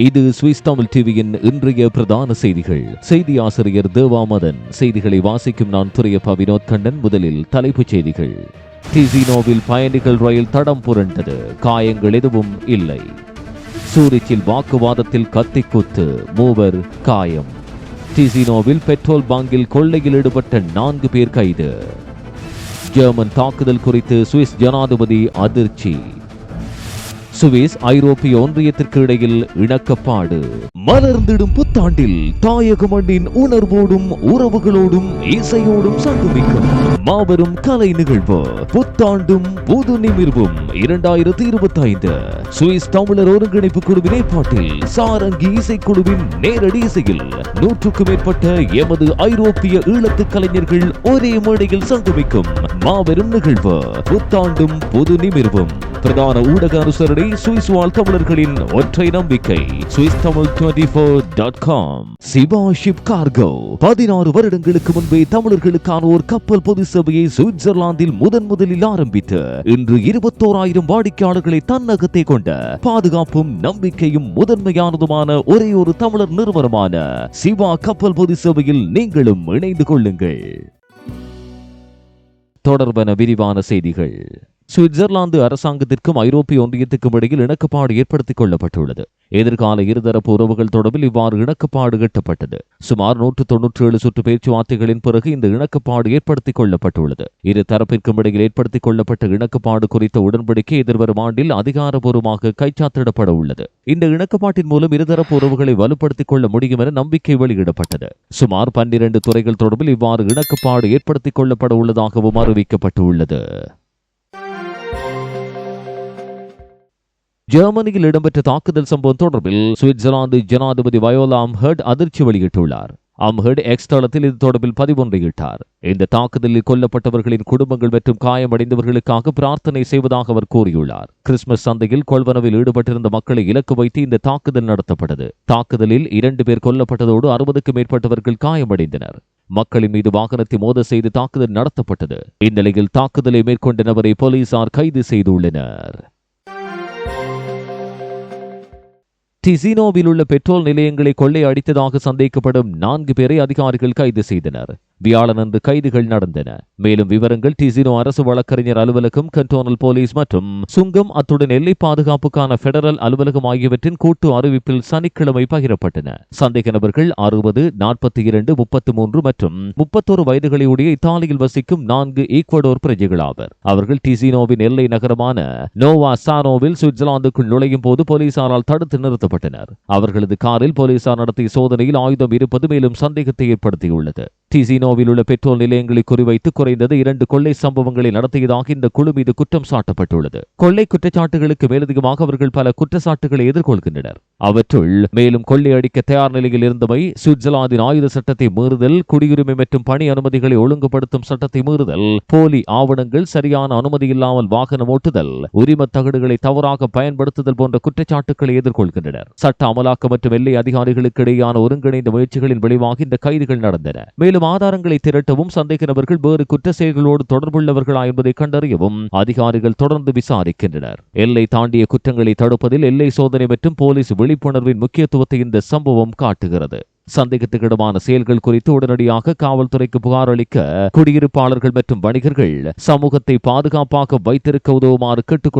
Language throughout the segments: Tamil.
இது சுவிஸ் தமிழ் டிவியின் இன்றைய பிரதான செய்திகள். செய்தி ஆசிரியர் தேவாமதன். செய்திகளை வாசிக்கும் நான் துறையப்பா வினோத் கண்ணன் முதலில் தலைப்புச் செய்திகள். டிசினோவில் பயணிகள் ரயில் தடம் புரண்டது. காயங்கள் எதுவும் இல்லை. சூரிச்சில் வாக்குவாதத்தில் கத்திக்குத்து மூவர் காயம். டிசினோவில் பெட்ரோல் பங்கில் கொள்ளையில் ஈடுபட்ட நான்கு பேர் கைது. ஜெர்மன் தாக்குதல் குறித்து சுவிஸ் ஜனாதிபதி அதிர்ச்சி. சுவிஸ் ஐரோப்பிய ஒன்றியத்திற்கு இடையில் இணக்கப்பாடு. மலர்ந்திடும் புத்தாண்டில் தாயக மண்ணின் உணர்வோடும் உறவுகளோடும் இசையோடும் சங்கமிக்கும். மாபெரும் கலை நிகழ்வு. புத்தாண்டும் புது நிமிர்வும் இரண்டாயிரத்தி இருபத்தி ஐந்து சுவிஸ் தமிழர் ஒருங்கிணைப்பு குழுவின் ஏற்பாட்டில் சாரங்கி இசைக்குழுவின் நேரடி இசையில் நூற்றுக்கும் மேற்பட்ட எமது ஐரோப்பிய ஈழத்து கலைஞர்கள் ஒரே மேடையில் சங்கமிக்கும் மாபெரும் நிகழ்வு. புத்தாண்டும் புது நிமிர்வும். பிரதான ஊடக அனுசரணை தமிழ் சுவிஸ் வாழ் தமிழர்களின் ஒற்றை நம்பிக்கை Swiss Tamil twenty four dot com Siva ship cargo பதினாறு வருடங்களுக்கு முன்பே தமிழர்களுக்கான ஒரு கப்பல் பொது சபையை சுவிட்சர்லாந்தில் முதன் முதலில் ஆரம்பித்து இன்று இருபத்தோராயிரம் வாடிக்கையாளர்களை தன்னகத்தை கொண்ட பாதுகாப்பும் நம்பிக்கையும் முதன்மையானதுமான ஒரே ஒரு தமிழர் நிறுவனமான சிவா கப்பல் பொது சபையில் நீங்களும் இணைந்து கொள்ளுங்கள். தொடர்பன விரிவான செய்திகள். சுவிட்சர்லாந்து அரசாங்கத்திற்கும் ஐரோப்பிய ஒன்றியத்துக்கும் இடையில் இணக்கப்பாடு ஏற்படுத்திக் கொள்ளப்பட்டுள்ளது. எதிர்கால இருதரப்பு உறவுகள் தொடர்பில் இவ்வாறு இணக்கப்பாடு எட்டப்பட்டது சுமார் நூற்று தொன்னூற்றி ஏழு சுற்று பேச்சுவார்த்தைகளின் பிறகு இந்த இணக்கப்பாடு ஏற்படுத்திக் கொள்ளப்பட்டுள்ளது. இரு தரப்பிற்கும் இடையில் ஏற்படுத்திக் கொள்ளப்பட்ட இணக்கப்பாடு குறித்த உடன்படிக்கை எதிர்வரும் ஆண்டில் அதிகாரபூர்வமாக கைச்சாத்திடப்பட உள்ளது. இந்த இணக்கப்பாட்டின் மூலம் இருதரப்பு உறவுகளை வலுப்படுத்திக் கொள்ள முடியும் என நம்பிக்கை வெளியிடப்பட்டது. சுமார் பன்னிரண்டு துறைகள் தொடர்பில் இவ்வாறு இணக்கப்பாடு ஏற்படுத்திக் கொள்ளப்பட உள்ளதாகவும் அறிவிக்கப்பட்டுள்ளது. ஜெர்மனியில் இடம்பெற்ற தாக்குதல் சம்பவம் தொடர்பில் சுவிட்சர்லாந்து ஜனாதிபதி வயோலா அம்ஹர்ட் அதிர்ச்சி வெளியிட்டுள்ளார். அம்ஹர்ட் எக்ஸ் தளத்தில் இது தொடர்பில் பதிவொன்றையிட்டார் இந்த தாக்குதலில் கொல்லப்பட்டவர்களின் குடும்பங்கள் மற்றும் காயமடைந்தவர்களுக்காக பிரார்த்தனை செய்வதாக அவர் கூறியுள்ளார். கிறிஸ்துமஸ் சந்தையில் கொள்வனவில் ஈடுபட்டிருந்த மக்களை இலக்கு வைத்து இந்த தாக்குதல் நடத்தப்பட்டது. தாக்குதலில் இரண்டு பேர் கொல்லப்பட்டதோடு அறுபதுக்கும் மேற்பட்டவர்கள் காயமடைந்தனர். மக்களின் மீது வாகனத்தை மோத செய்து தாக்குதல் நடத்தப்பட்டது. இந்நிலையில் தாக்குதலை மேற்கொண்ட நபரை போலீசார் கைது செய்துள்ளனர். டிசினோவில் உள்ள பெட்ரோல் நிலையங்களை கொள்ளை அடித்ததாக சந்தேகப்படும் நான்கு பேரை அதிகாரிகள் கைது செய்தனர். வியாழனன்று கைதுகள் நடந்தன. மேலும் விவரங்கள் டிசினோ அரசு வழக்கறிஞர் அலுவலகம் கண்டோனல் போலீஸ் மற்றும் சுங்கம் அத்துடன் எல்லை பாதுகாப்புக்கான பெடரல் அலுவலகம் ஆகியவற்றின் கூட்டு அறிவிப்பில் சனிக்கிழமை பகிரப்பட்டன. சந்தேக நபர்கள் அறுபது நாற்பத்தி இரண்டு முப்பத்தி மூன்று மற்றும் முப்பத்தோரு வயதுகளையுடைய இத்தாலியில் வசிக்கும் நான்கு ஈக்வடோர் பிரஜைகள் ஆவர் அவர்கள் டிசினோவின் எல்லை நகரமான நோவா சானோவில் சுவிட்சர்லாந்துக்குள் நுழையும் போது போலீசாரால் தடுத்து நிறுத்தப்பட்டனர். அவர்களது காரில் போலீசார் நடத்திய சோதனையில் ஆயுதம் இருப்பது மேலும் சந்தேகத்தை ஏற்படுத்தியுள்ளது. டிசினோவில் உள்ள பெட்ரோல் நிலையங்களை குறிவைத்து குறைந்தது இரண்டு கொள்ளை சம்பவங்களை நடத்தியதாக இந்த குழு மீது குற்றம் சாட்டப்பட்டுள்ளது. கொள்ளை குற்றச்சாட்டுகளுக்கு மேலதிகமாக அவர்கள் பல குற்றச்சாட்டுகளை எதிர்கொள்கின்றனர். அவற்றுள் மேலும் கொள்ளையடிக்க தயார் நிலையில் இருந்தமை சுவிட்சர்லாந்தின் ஆயுத சட்டத்தை மீறுதல் குடியுரிமை மற்றும் பணி அனுமதிகளை ஒழுங்குபடுத்தும் சட்டத்தை மீறுதல் போலி ஆவணங்கள் சரியான அனுமதி இல்லாமல் வாகனம் ஓட்டுதல் உரிம தகடுகளை தவறாக பயன்படுத்துதல் போன்ற குற்றச்சாட்டுகளை எதிர்கொள்கின்றனர். சட்ட அமலாக்க மற்றும் எல்லை அதிகாரிகளுக்கு இடையேயான ஒருங்கிணைந்த முயற்சிகளின் விளைவாக இந்த கைதுகள் நடந்தன. மேலும் ஆதாரங்களை திரட்டவும் சந்தேக நபர்கள் வேறு குற்ற செயல்களோடு தொடர்புள்ளவர்களா என்பதை கண்டறியவும் அதிகாரிகள் தொடர்ந்து விசாரிக்கின்றனர். எல்லை தாண்டிய குற்றங்களை தடுப்பதில் எல்லை சோதனை மற்றும் போலீஸ் விழிப்புணர்வின் முக்கியத்துவத்தை இந்த சம்பவம் காட்டுகிறது. சந்தேகத்துக்கிடமான செயல்கள் குறித்து உடனடியாக காவல்துறைக்கு புகார் அளிக்க குடியிருப்பாளர்கள் மற்றும் வணிகர்கள் சமூகத்தை பாதுகாப்பாக வைத்திருக்க உதவுமாறு கேட்டுக்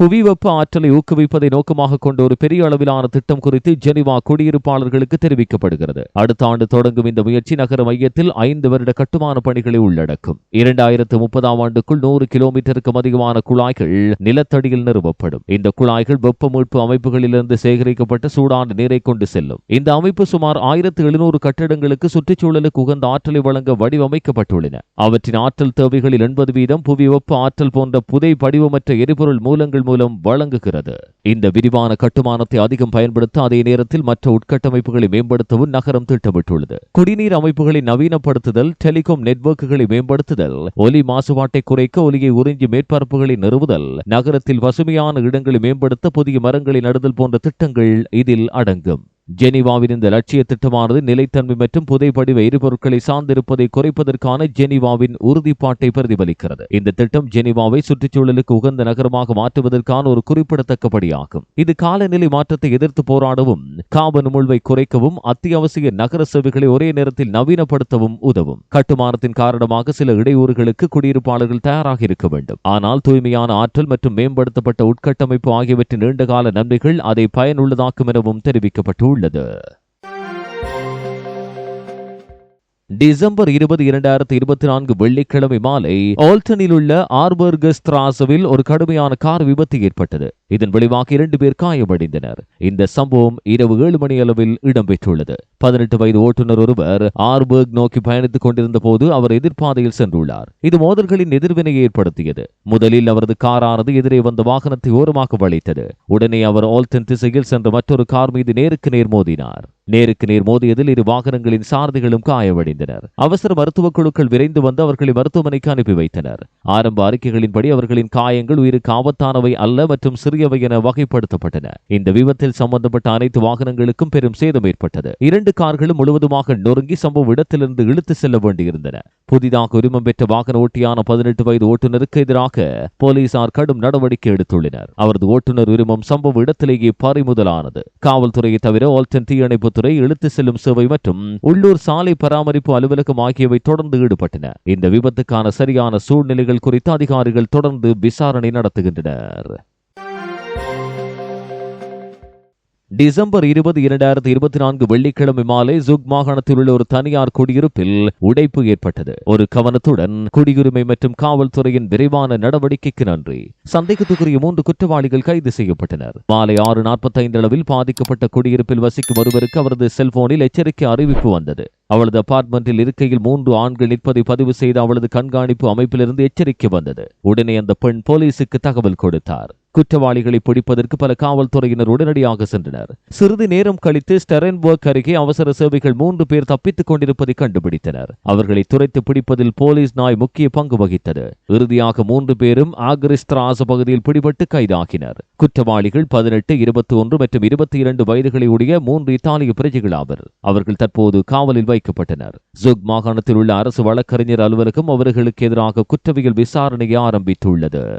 புவிவெப்ப புவி வெப்ப ஆற்றலை ஊக்குவிப்பதை நோக்கமாக கொண்ட ஒரு பெரிய அளவிலான திட்டம் குறித்து ஜெனிவா குடியிருப்பாளர்களுக்கு தெரிவிக்கப்படுகிறது. அடுத்த ஆண்டு தொடங்கும் இந்த முயற்சி நகர மையத்தில் ஐந்து வருட கட்டுமான பணிகளை உள்ளடக்கும். இரண்டாயிரத்து முப்பதாம் ஆண்டுக்குள் நூறு கிலோமீட்டருக்கும் அதிகமான குழாய்கள் நிலத்தடியில் நிறுவப்படும். இந்த குழாய்கள் வெப்ப மீட்பு அமைப்புகளிலிருந்து சேகரிக்கப்பட்ட சூடான நீரை கொண்டு செல்லும். இந்த அமைப்பு சுமார் ஆயிரத்து எழுநூறு கட்டிடங்களுக்கு சுற்றுச்சூழலுக்கு உகந்த ஆற்றலை வழங்க வடிவமைக்கப்பட்டுள்ளன. அவற்றின் ஆற்றல் தேவைகளில் எண்பது வீதம் புவி வெப்ப ஆற்றல் போன்ற புதை படிவமற்ற எரிபொருள் மூலங்கள் மூலம் வழங்குகிறது. இந்த விரிவான கட்டுமானத்தை அதிகம் பயன்படுத்த அதே நேரத்தில் மற்ற உட்கட்டமைப்புகளை மேம்படுத்தவும் நகரம் திட்டமிட்டுள்ளது. குடிநீர் அமைப்புகளை நவீனப்படுத்துதல் டெலிகாம் நெட்வொர்க்குகளை மேம்படுத்துதல் ஒலி மாசுபாட்டை குறைக்க ஒலியை உறிஞ்சி மேற்பரப்புகளை நிறுவுதல் நகரத்தில் பசுமையான இடங்களை மேம்படுத்த புதிய மரங்களை நடுதல் போன்ற திட்டங்கள் இதில் அடங்கும். ஜெனிவாவின் இந்த லட்சிய திட்டமானது நிலைத்தன்மை மற்றும் புதைப்படிவ எரிபொருட்களை சார்ந்திருப்பதை குறைப்பதற்கான ஜெனீவாவின் உறுதிப்பாட்டை பிரதிபலிக்கிறது. இந்த திட்டம் ஜெனீவாவை சுற்றுச்சூழலுக்கு உகந்த நகரமாக மாற்றுவதற்கான ஒரு குறிப்பிடத்தக்கபடியாகும். இது காலநிலை மாற்றத்தை எதிர்த்து போராடவும் காபன் உமிழ்வை குறைக்கவும் அத்தியாவசிய நகர சேவைகளை ஒரே நேரத்தில் நவீனப்படுத்தவும் உதவும். கட்டுமானத்தின் காரணமாக சில இடையூறுகளுக்கு குடியிருப்பாளர்கள் தயாராக இருக்க வேண்டும். ஆனால் தூய்மையான ஆற்றல் மற்றும் மேம்படுத்தப்பட்ட உட்கட்டமைப்பு ஆகியவற்றின் நீண்டகால நன்மைகள் அதை பயனுள்ளதாக்கும் எனவும் தெரிவிக்கப்பட்டுள்ளது. டிசம்பர் இருபது இரண்டாயிரத்தி இருபத்தி நான்கு வெள்ளிக்கிழமை மாலை ஆல்டனில் உள்ள ஆர்பர்கஸ் திராசவில் ஒரு கடுமையான கார் விபத்து ஏற்பட்டது. இதன் விளைவாக இரண்டு பேர் காயமடைந்தனர். இந்த சம்பவம் இரவு ஏழு மணி அளவில் இடம்பெற்றுள்ளது. பதினெட்டு வயது ஓட்டுநர் ஒருவர் ஆர்பர்க் நோக்கி பயணித்துக் கொண்டிருந்த போது அவர் எதிர்ப்பாதையில் சென்றுள்ளார். இது மோதல்களின் எதிர்வினையை ஏற்படுத்தியது. முதலில் அவரது காரானது எதிரே வந்த வாகனத்தை ஓரமாக வளைத்தது. உடனே அவர் ஆல்டன் திசையில் சென்ற மற்றொரு கார் மீது நேருக்கு நேர் மோதினார். நேருக்கு நேர் மோதியதில் இரு வாகனங்களின் சாரதிகளும் காயமடைந்தனர். அவசர மருத்துவக் குழுக்கள் விரைந்து வந்து அவர்களை மருத்துவமனைக்கு அனுப்பி வைத்தனர். ஆரம்ப அறிக்கைகளின்படி அவர்களின் காயங்கள் உயிருக்கு ஆபத்தானவை அல்ல மற்றும் சிறியவை என வகைப்படுத்தப்பட்டன. இந்த விபத்தில் சம்பந்தப்பட்ட அனைத்து வாகனங்களுக்கும் பெரும் சேதம் ஏற்பட்டது. இரண்டு கார்களும் முழுவதுமாக நொறுங்கி சம்பவ இடத்திலிருந்து இழுத்து செல்ல வேண்டியிருந்தன. புதிதாக உரிமம் பெற்ற வாகன ஓட்டியான பதினெட்டு வயது ஓட்டுநருக்கு எதிராக போலீசார் கடும் நடவடிக்கை எடுத்துள்ளனர். அவரது ஓட்டுநர் உரிமம் சம்பவ இடத்திலேயே பறிமுதலானது. காவல்துறையை தவிர ஆல்டன் தீயணைப்புத்துறை இழுத்து செல்லும் சேவை மற்றும் உள்ளூர் சாலை பராமரிப்பு அலுவலகம் ஆகியவை தொடர்ந்து ஈடுபட்டன. இந்த விபத்துக்கான சரியான சூழ்நிலைகள் குறித்து அதிகாரிகள் தொடர்ந்து விசாரணை நடத்துகின்றனர். டிசம்பர் இருபது இரண்டாயிரத்தி இருபத்தி நான்கு வெள்ளிக்கிழமை மாலை ஜுக் மாகாணத்தில் உள்ள ஒரு தனியார் குடியிருப்பில் உடைப்பு ஏற்பட்டது. ஒரு கவனத்துடன் குடியுரிமை மற்றும் காவல்துறையின் விரைவான நடவடிக்கைக்கு நன்றி. சந்தேகத்துக்குரிய மூன்று குற்றவாளிகள் கைது செய்யப்பட்டனர். மாலை ஆறு நாற்பத்தைந்து அளவில் பாதிக்கப்பட்ட குடியிருப்பில் வசிக்கும் ஒருவருக்கு அவரது செல்போனில் எச்சரிக்கை அறிவிப்பு வந்தது. அவளது அபார்ட்மெண்டில் இருக்கையில் மூன்று ஆண்கள் நிற்பதை பதிவு செய்த அவளது கண்காணிப்பு அமைப்பிலிருந்து எச்சரிக்கை வந்தது. உடனே அந்த பெண் போலீசுக்கு தகவல் கொடுத்தார். குற்றவாளிகளை பிடிப்பதற்கு பல காவல்துறையினர் உடனடியாக சென்றனர். சிறிது நேரம் கழித்து ஸ்டெரன்பர்க் அருகே அவசர சேவைகள் மூன்று பேர் தப்பித்துக் கொண்டிருப்பதை கண்டுபிடித்தனர். அவர்களை துரைத்து பிடிப்பதில் போலீஸ் நாய் முக்கிய பங்கு வகித்தது. இறுதியாக மூன்று பேரும் ஆக்ரிஸ்திராச பகுதியில் பிடிபட்டு கைதாகினர். குற்றவாளிகள் பதினெட்டு இருபத்தி ஒன்று மற்றும் இருபத்தி இரண்டு வயதுகளை உடைய மூன்று இத்தாலிய பிரஜைகள் ஆவர். அவர்கள் தற்போது காவலில் வைக்கப்பட்டனர். ஜுக் மாகாணத்தில் உள்ள அரசு வழக்கறிஞர் அலுவலகம் அவர்களுக்கு எதிராக குற்றவியல் விசாரணையை ஆரம்பித்துள்ளது.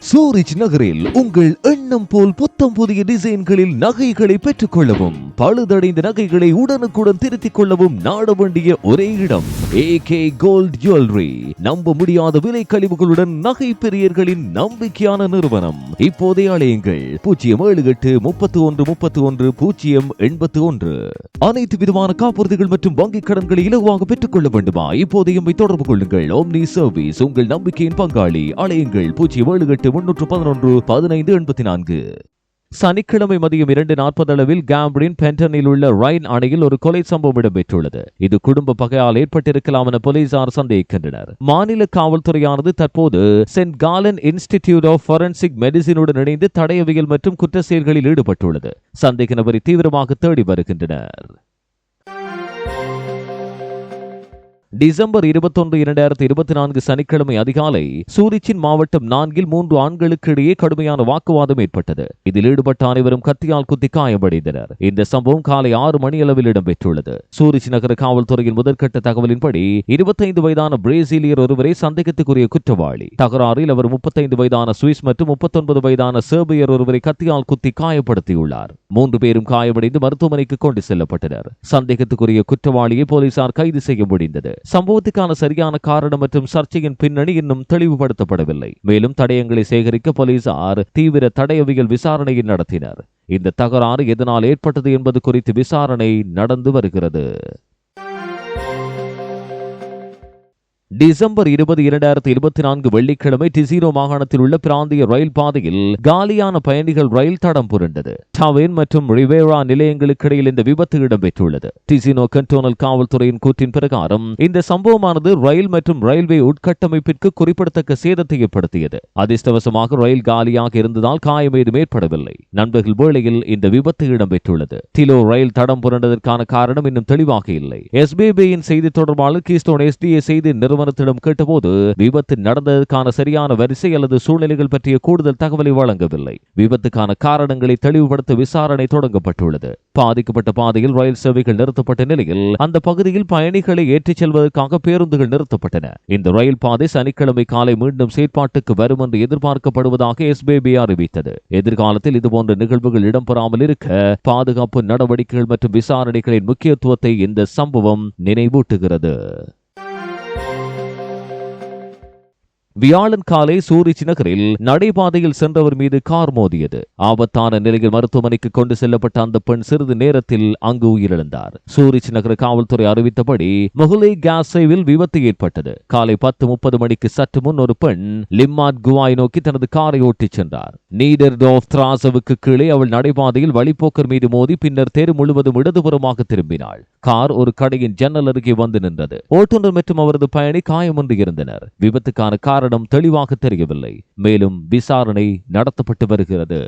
சூரிச் நகரில் உங்கள் எண்ணம் போல் புத்தம் புதிய டிசைன்களில் நகைகளை பெற்றுக் கொள்ளவும் பழுதடைந்த நகைகளை உடனுக்குடன் திருத்திக் கொள்ளவும் நாட வேண்டிய ஒரே இடம் ஏ கே கோல்ட் ஜுவல்லரி நம்ப முடியாத விலை கழிவுகளுடன் நகை பெரியர்களின் நம்பிக்கையான நிறுவனம். இப்போதே ஆலயங்கள் பூஜ்ஜியம் ஏழு எட்டு முப்பத்தி ஒன்று முப்பத்தி ஒன்று பூஜ்ஜியம் எண்பத்தி ஒன்று. அனைத்து விதமான காப்புறுதிகள் மற்றும் வங்கிக் கடன்களை இலகுவாக பெற்றுக் கொள்ள வேண்டுமா? இப்போதையும் தொடர்பு கொள்ளுங்கள். ஓம்னி சர்வீஸ் உங்கள் நம்பிக்கையின் பங்காளி. அழையுங்கள் பூஜ்ஜியம் ஏழு எட்டு முன்னூற்று பதினொன்று பதினைந்து எண்பத்தி நான்கு. சனிக்கிழமை மதியம் இரண்டு நாற்பது அளவில் கேம்பிரின் பென்டனில் உள்ள ரைன் அணையில் ஒரு கொலை சம்பவம் இடம்பெற்றுள்ளது. இது குடும்ப பகையால் ஏற்பட்டிருக்கலாம் என போலீசார் சந்தேகிக்கின்றனர். மாநில காவல்துறையானது தற்போது send gallon institute of forensic மெடிசினுடன் இணைந்து தடயவியல் மற்றும் குற்ற செயல்களில் ஈடுபட்டுள்ளது. சந்தேக நபரை தீவிரமாக தேடி வருகின்றனர். டிசம்பர் இருபத்தொன்று இரண்டாயிரத்தி இருபத்தி நான்கு சனிக்கிழமை அதிகாலை சூரிச்சின் மாவட்டம் நான்கில் மூன்று ஆண்களுக்கு இடையே கடுமையான வாக்குவாதம் ஏற்பட்டது. இதில் ஈடுபட்ட அனைவரும் கத்தியால் குத்தி காயமடைந்தனர். இந்த சம்பவம் காலை ஆறு மணி அளவில் இடம்பெற்றுள்ளது. சூரிச் நகர காவல்துறையின் முதற்கட்ட தகவலின்படி இருபத்தைந்து வயதான பிரேசிலியர் ஒருவரை சந்தேகத்துக்குரிய குற்றவாளி தகராறில் அவர் முப்பத்தைந்து வயதான சுவிஸ் மற்றும் முப்பத்தொன்பது வயதான சேர்பியர் ஒருவரை கத்தியால் குத்தி காயப்படுத்தியுள்ளார். மூன்று பேரும் காயமடைந்து மருத்துவமனைக்கு கொண்டு செல்லப்பட்டனர். சந்தேகத்துக்குரிய குற்றவாளியை போலீசார் கைது செய்ய முடிந்தது. சம்பவத்துக்கான சரியான காரணம் மற்றும் சர்ச்சையின் பின்னணி இன்னும் தெளிவுபடுத்தப்படவில்லை. மேலும் தடயங்களை சேகரிக்க போலீசார் தீவிர தடயவியல் விசாரணையை நடத்தினர். இந்த தகராறு எதனால் ஏற்பட்டது என்பது குறித்து விசாரணை நடந்து வருகிறது. டிசம்பர் இருபது இரண்டாயிரத்தி இருபத்தி நான்கு வெள்ளிக்கிழமை டிசிரோ மாகாணத்தில் உள்ள பிராந்திய ரயில் பாதையில் காலியான பயணிகள் ரயில் தடம் புரண்டது. டவேன் மற்றும் ரிவேரா நிலையங்களுக்கு இடையில் இந்த விபத்து இடம்பெற்றுள்ளது. டிசினோ கண்டோனல் காவல்துறையின் கூற்றின் பிரகாரம் இந்த சம்பவமானது ரயில் மற்றும் ரயில்வே உட்கட்டமைப்பிற்கு குறிப்பிடத்தக்க சேதத்தை ஏற்படுத்தியது. அதிர்ஷ்டவசமாக ரயில் காலியாக இருந்ததால் காயம் ஏதும் ஏற்படவில்லை. நண்பர்கள் வேளையில் இந்த விபத்து இடம்பெற்றுள்ளது. டிலோ ரயில் தடம் புரண்டதற்கான காரணம் இன்னும் தெளிவாக இல்லை. எஸ்பிபியின் செய்தி தொடர்பாளர் கீஸ்டோன் எஸ்டிஏ செய்தி நிறுவனம் நிறுவனத்திடம் கேட்டபோது விபத்து நடந்ததற்கான சரியான வரிசை அல்லது சூழ்நிலைகள் பற்றிய கூடுதல் தகவலை வழங்கவில்லை. விபத்துக்கான காரணங்களை தெளிவுபடுத்த விசாரணை தொடங்கப்பட்டுள்ளது. பாதிக்கப்பட்ட பாதையில் ரயில் சேவைகள் நிறுத்தப்பட்ட நிலையில் அந்த பகுதியில் பயணிகளை ஏற்றிச் செல்வதற்காக பேருந்துகள் நிறுத்தப்பட்டன. இந்த ரயில் பாதை சனிக்கிழமை காலை மீண்டும் செயற்பாட்டுக்கு வரும் என்று எதிர்பார்க்கப்படுவதாக எஸ்பிபி அறிவித்தது. எதிர்காலத்தில் இதுபோன்ற நிகழ்வுகள் இடம்பெறாமல் இருக்க பாதுகாப்பு நடவடிக்கைகள் மற்றும் விசாரணைகளின் முக்கியத்துவத்தை இந்த சம்பவம் நினைவூட்டுகிறது. வியாழன் காலை சூரிச் நகரில் நடைபாதையில் சென்றவர் மீது கார் மோதியது. ஆபத்தான நிலையில் மருத்துவமனைக்கு கொண்டு செல்லப்பட்ட அந்த பெண் சிறிது நேரத்தில் அங்கு உயிரிழந்தார். சூரிச் நகர காவல்துறை அறிவித்தபடி முகலை கேஸ் சேவில் விபத்து ஏற்பட்டது. காலை பத்து முப்பது மணிக்கு சற்று முன் ஒரு பெண் லிம்மாட் குவாய் நோக்கி தனது காரை ஓட்டிச் சென்றார். நீடர்டோஃப் திராசவுக்கு கீழே அவள் நடைபாதையில் வழிப்போக்கர் மீது மோதி பின்னர் தெரு முழுவதும் இடதுபுறமாக திரும்பினாள். கார் ஒரு கடையின் ஜன்னல் அருகே வந்து நின்றது. ஓட்டுநர் மற்றும் அவரது பயணி காயமொன்று இருந்தனர். விபத்துக்கான காரணம் காரணம் தெளிவாக தெரியவில்லை. மேலும் விசாரணை நடத்தப்பட்டு வருகிறது.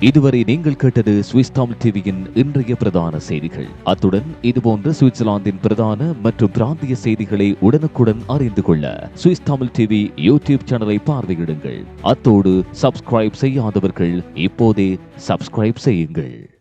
இதுவரை நீங்கள் கேட்டது சுவிஸ் தமிழ் டிவியின் இன்றைய பிரதான செய்திகள். அத்துடன் இதுபோன்ற சுவிட்சர்லாந்தின் பிரதான மற்றும் பிராந்திய செய்திகளை உடனுக்குடன் அறிந்து கொள்ள சுவிஸ் தமிழ் டிவி யூடியூப் சேனலை பார்வையிடுங்கள். அத்தோடு சப்ஸ்கிரைப் செய்யாதவர்கள் இப்போதே சப்ஸ்கிரைப் செய்யுங்கள்.